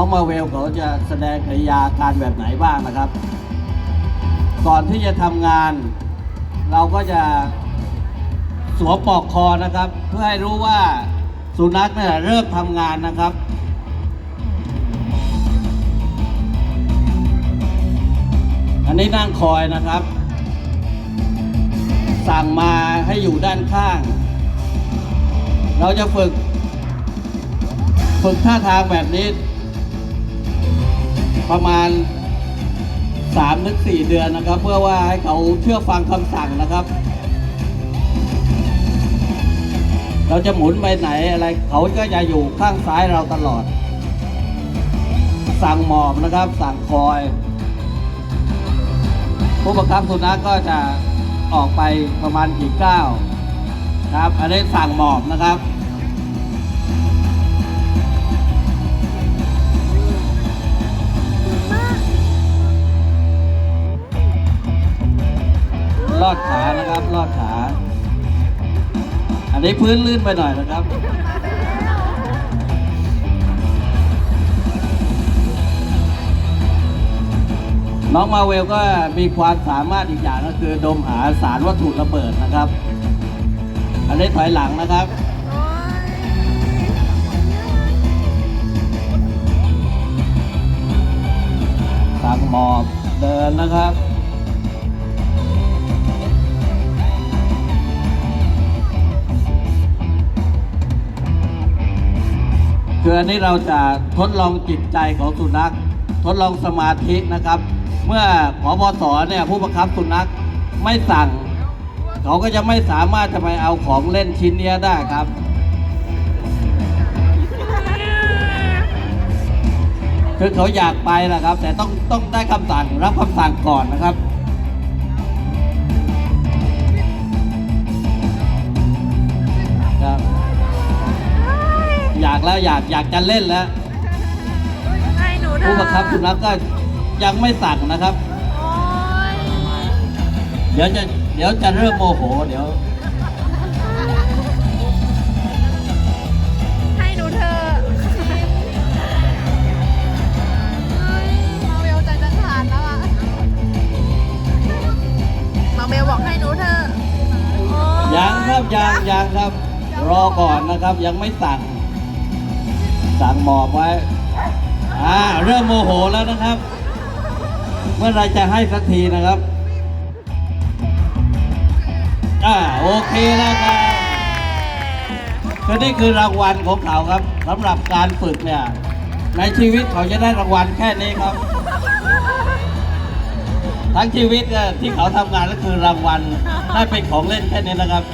องมาเวลเขาจะแสดงกิริยาการแบบไหนบ้างนะครับ ก่อนที่จะทำงาน เราก็จะสวมปลอกคอนะครับ เพื่อให้รู้ว่าสุนัขเนี่ยเริ่มทำงานนะครับอันนี้นั่งคอยนะครับ สั่งมาให้อยู่ด้านข้าง เราจะฝึก ฝึกท่าทางแบบนี้ ประมาณ3ถึง4เดือนนะครับ เพื่อว่าให้เขาเชื่อฟังคำสั่งนะครับ เราจะหมุนไปไหนอะไรเขาก็จะอยู่ข้างซ้ายเราตลอด สั่งหมอบนะครับ สั่งคอย ผู้บังคับสุนัขก็จะออกไปประมาณกี่ก้าวครับ อันนี้สั่งหมอบนะครับ ลอดขานะครับลอดขา อันนี้พื้นลื่นไปหน่อยนะครับน้องมาเวลก็มีความสามารถอีกอย่างก็คือดมหาสารวัตถุระเบิดนะครับ อันนี้ถอยหลังนะครับ สั่งหมอบเดินนะครับ คืออันนี้เราจะทดลองจิตใจของสุนัข ทดลองสมาธินะครับ เมื่อผบสเนี่ยผู้บังคับสุนัขไม่สั่ง เขาก็จะไม่สามารถจะไปเอาของเล่นชิ้นนี้ได้ครับคือเขาอยากไปนะครับ แต่ต้องต้องได้คำสั่งรับคำสั่งก่อนนะครับากแล้วอยากอยากจะเล่นแล้ว ให้หนูเถอะผู้บังคับสุนัขก็ยังไม่สั่งนะครับ โอ๊ยเดี๋ยวจะเดี๋ยวจะเริ่มโมโห เดี๋ยว ให้หนูเถอะเฮ้ยมาเวลใจจะขาดแล้วอะมาเวลบอกให้หนูเถอะโอ๊ยยังครับยังยังครับ รอก่อนนะครับยังไม่สั่ง สั่งหมอบไว้ อ่า เริ่มโมโหแล้วนะครับ เมื่อไรจะให้สักทีนะครับ อ่า โอเคแล้วครับคือนี่คือรางวัลของเขาครับสำหรับการฝึกเนี่ย ในชีวิตเขาจะได้รางวัลแค่นี้ครับ ทั้งชีวิตที่เขาทำงานก็คือรางวัลได้เป็นของเล่นแค่นี้นะครับ